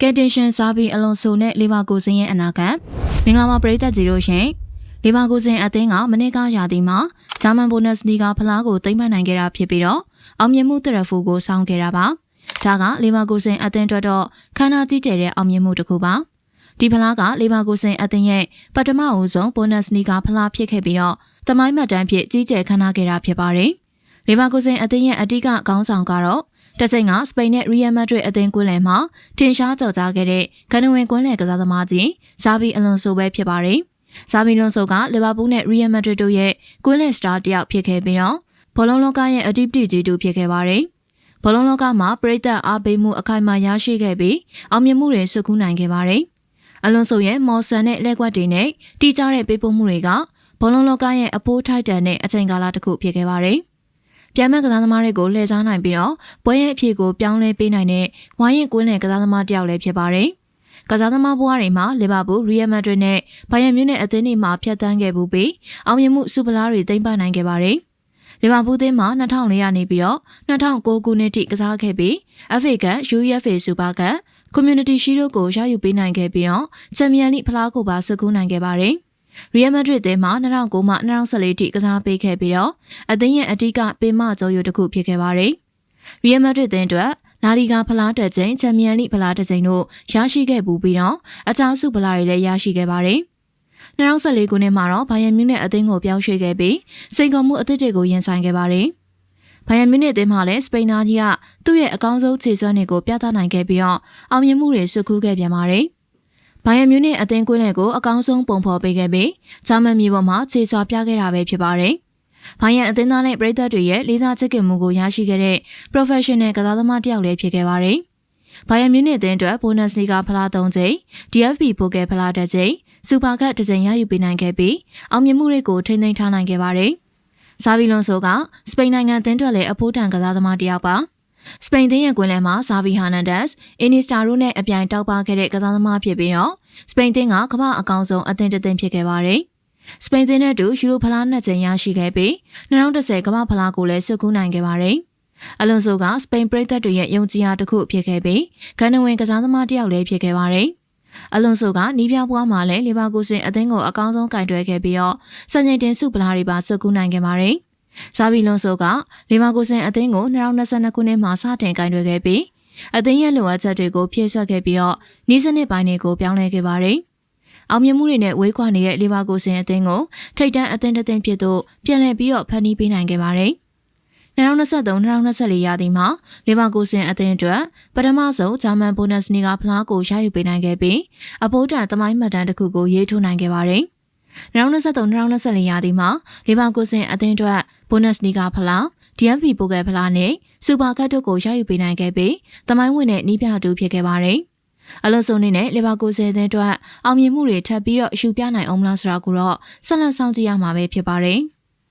ကယ်တင်ရှင်စားပြီးအလွန်ဆိုနဲ့လီဗာကိုစင်ရဲ့အနာဂတ်မင်္ဂလာပါပရိသတ်ကြီးတို့ရှင်လီဗာကိုစင်အသင်းကမနစ်ကရာသီမှာဂျာမန်ဘိုနက်စ်လီဂါဖလားကိုသိမ်းပိုက်နိုင်ခဲ့တာဖြစ်ပြီးတော့အောင်မြင်မှုတရဖူကိုစောင်းခဲ့တာပါဒါကလီဗာကိုစင်အသင်းအတွက်တော့ခမ်းနားကြီးကျယ်တဲ့အောင်မြင်မှုတစ်ခုပါဒီဖလားကလီဗာကိုစင်အသင်းရဲ့ပထမအဦးဆုံးဘိုနက်စ်လီဂါဖလားဖြစ်ခဲ့ပြီးတော့တမိုင်းမှတ်တမ်းဖြစ်ကြီးကျယ်ခမ်းနားခဲ့တာဖြစ်ပါတယ်လီဗာကိုစင်အသင်းရဲ့အတိကခေါင်းဆောင်ကတော့ တစိမ့်ကစပိန်နဲ့ရီယယ်မက်ဒရစ်အသင်းကွင်းလယ်မှာတင်ရှားကြော်ကြားခဲ့တဲ့ဂန်နဝင်ကွင်းလယ်ကစားသမားကြီးဇာဘီအလွန်ဆိုပဲဖြစ်ပါတယ်။ဇာဘီလွန်ဆိုကလီဗာပူးနဲ့ရီယယ်မက်ဒရစ်တို့ရဲ့ကွင်းလယ်စတာတယောက်ဖြစ်ခဲ့ပြီးတော့ဘောလုံးလောကရဲ့အဓိပတိကြီးတူဖြစ်ခဲ့ပါတယ်။ဘောလုံးလောကမှာပရိသတ်အားပေးမှုအခိုင်အမာရရှိခဲ့ပြီးအောင်မြင်မှုတွေစုခုနိုင်ခဲ့ပါတယ်။အလွန်ဆိုရဲ့မော်ဆန်နဲ့လက်ကွက်တွေနဲ့တီးကြတဲ့ပေးပို့မှုတွေကဘောလုံးလောကရဲ့အဖိုးထိုက်တန်တဲ့အချိန်ကာလတစ်ခုဖြစ်ခဲ့ပါတယ်။ ပြန်မဲ့ကစားသမားတွေကိုလှည့်စားနိုင်ပြီးတော့ပွဲရဲ့အဖြစ်ကိုပြောင်းလဲပေးနိုင်တဲ့ဝိုင်းရင်ကွင်းလယ်ကစားသမားတစ်ယောက်လည်းဖြစ်ပါတယ်။ကစားသမားဘွားတွေမှာလီဗာပူး၊ရီယယ်မက်ဒရစ်နဲ့ဘိုင်ယန်မြူးနဲ့အသင်းတွေမှာဖျက်ဆီးခဲ့မှုပြီးအောင်မြင်မှုစူပလာတွေသိမ်းပိုက်နိုင်ခဲ့ပါတယ်။လီဗာပူးသင်းမှာ2004ရာနေပြီးတော့2009ခုနှစ်ထိကစားခဲ့ပြီး FA က UEFA Super Cup Community Shield ကိုရယူပေးနိုင်ခဲ့ပြီးတော့ချန်ပီယံလိဖလားကိုပါဆွတ်ကူးနိုင်ခဲ့ပါတယ်။ ရီယယ်မက်ဒရစ်သင်းမှ2009မှ2014ထိကစားပေးခဲ့ပြီးတော့အသင်းရဲ့အဓိကပေမကျော်ရုပ်တစ်ခုဖြစ်ခဲ့ပါတယ်။ရီယယ်မက်ဒရစ်သင်းအတွက်လာလီဂါဖလားတက်ချိန်ချန်ပီယံလိဖလားတက်ချိန်တို့ရရှိခဲ့ပူပြီးတော့အချောင်းစုဖလားတွေလည်းရရှိခဲ့ပါတယ်။2014ခုနှစ်မှာတော့ဘိုင်ယန်မြူးနဲ့အသင်းကိုပြောင်းရွှေ့ခဲ့ပြီးစိန်ခေါ်မှုအသစ်တွေကိုရင်ဆိုင်ခဲ့ပါတယ်။ဘိုင်ယန်မြူးနဲ့အသင်းမှလည်းစပိန်သားကြီးကသူ့ရဲ့အကောင်းဆုံးခြေစွမ်းတွေကိုပြသနိုင်ခဲ့ပြီးတော့အောင်မြင်မှုတွေစုခူးခဲ့ပြန်ပါတယ်။ ဘိုင်ယန်မြူးနစ်အသင်းကွင်းလယ်ကိုအကောင်းဆုံးပုံဖော်ပေးခဲ့ပြီးဂျာမန်မြေပေါ်မှာခြေစွာပြခဲ့တာပဲဖြစ်ပါတယ်။ဘိုင်ယန်အသင်းသားနဲ့ပြည်သက်တွေရဲ့လေးစားချစ်ခင်မှုကိုရရှိခဲ့တဲ့ professional ကစားသမားတစ်ယောက်လည်းဖြစ်ခဲ့ပါတယ်။ဘိုင်ယန်မြူးနစ်အသင်းအတွက် bonus league ဖလား၃ချိန် DFB ပိုကယ်ဖလားတစ်ချိန်စူပါကတ်တစ်ချိန်ရယူပေးနိုင်ခဲ့ပြီးအောင်မြင်မှုတွေကိုထိန်းသိမ်းထားနိုင်ခဲ့ပါတယ်။ဇာဗီလွန်ဆိုကစပိန်နိုင်ငံအသင်းအတွက်လည်းအဖိုးတန်ကစားသမားတစ်ယောက်ပါ။ စပိန်သင်းရဲ့ကွင်းလယ်မှာဇာဗီဟာနန်ဒက်စ်အင်နီစတာတို့နဲ့အပြိုင်တောက်ပခဲ့တဲ့ကစားသမားဖြစ်ပြီးတော့စပိန်သင်းကကမ္ဘာအကောင်ဆုံးအသင်းတစ်သင်းဖြစ်ခဲ့ပါတယ်။စပိန်သင်းနဲ့အတူယူရိုဖလားနှစ်ကြိမ်ရရှိခဲ့ပြီး2010ကမ္ဘာဖလားကိုလည်းဆွတ်ကူးနိုင်ခဲ့ပါတယ်။အလွန်ဆိုကစပိန်ပရိသတ်တွေရဲ့ယုံကြည်အားတစ်ခုဖြစ်ခဲ့ပြီးဂန်နဝင်ကစားသမားတစ်ယောက်လည်းဖြစ်ခဲ့ပါတယ်။အလွန်ဆိုကနီးပြပွားမှာလည်းလီဗာပူးစင်အသင်းကိုအကောင်းဆုံးကင်တွယ်ခဲ့ပြီးတော့စံချိန်တင်စုပလားတွေပါဆွတ်ကူးနိုင်ခဲ့ပါတယ်။ ဇာဗီလွန်ဆိုကလီမာကိုဆင်အသင်းကို2022ခုနှစ်မှာစတင်ကင်တွယ်ခဲ့ပြီးအသင်းရဲ့လိုအပ်ချက်တွေကိုဖြည့်ဆွတ်ခဲ့ပြီးတော့နီးစနစ်ပိုင်းတွေကိုပြောင်းလဲခဲ့ပါတယ်။အောင်မြင်မှုတွေနဲ့ဝေးကွာနေတဲ့လီမာကိုဆင်အသင်းကိုထိတ်တန့်အသင်းတစ်သင်းဖြစ်သို့ပြန်လည်ပြီးတော့ဖန်တီးပေးနိုင်ခဲ့ပါတယ်။2023-2024ရာသီမှာလီဗာကိုဆင်အသင်းအတွက်ပထမဆုံးဂျာမန်ဘိုနက်စ်နီကဖလားကိုရယူပေးနိုင်ခဲ့ပြီးအဖိုးတန်သမိုင်းမှတ်တမ်းတစ်ခုကိုရေးထိုးနိုင်ခဲ့ပါတယ်။2023-2024ရာသီမှာလီဗာကိုဆင်အသင်းအတွက် ဘိုနက်စ်နီဂါဖလား DFB ပိုကယ်ဖလားနဲ့စူပါကတ်တို့ကိုရယူပေးနိုင်ခဲ့ပြီးတမိုင်းဝင်တဲ့နီးပြတူဖြစ်ခဲ့ပါတယ်။အလုံးစုံနေနဲ့လီဗာကိုဆင်အသင်းအတွက်အောင်မြင်မှုတွေထပ်ပြီးတော့အရှုပြနိုင်အောင်မလားဆိုတာကိုတော့ဆက်လက်စောင့်ကြည့်ရမှာပဲဖြစ်ပါတယ်။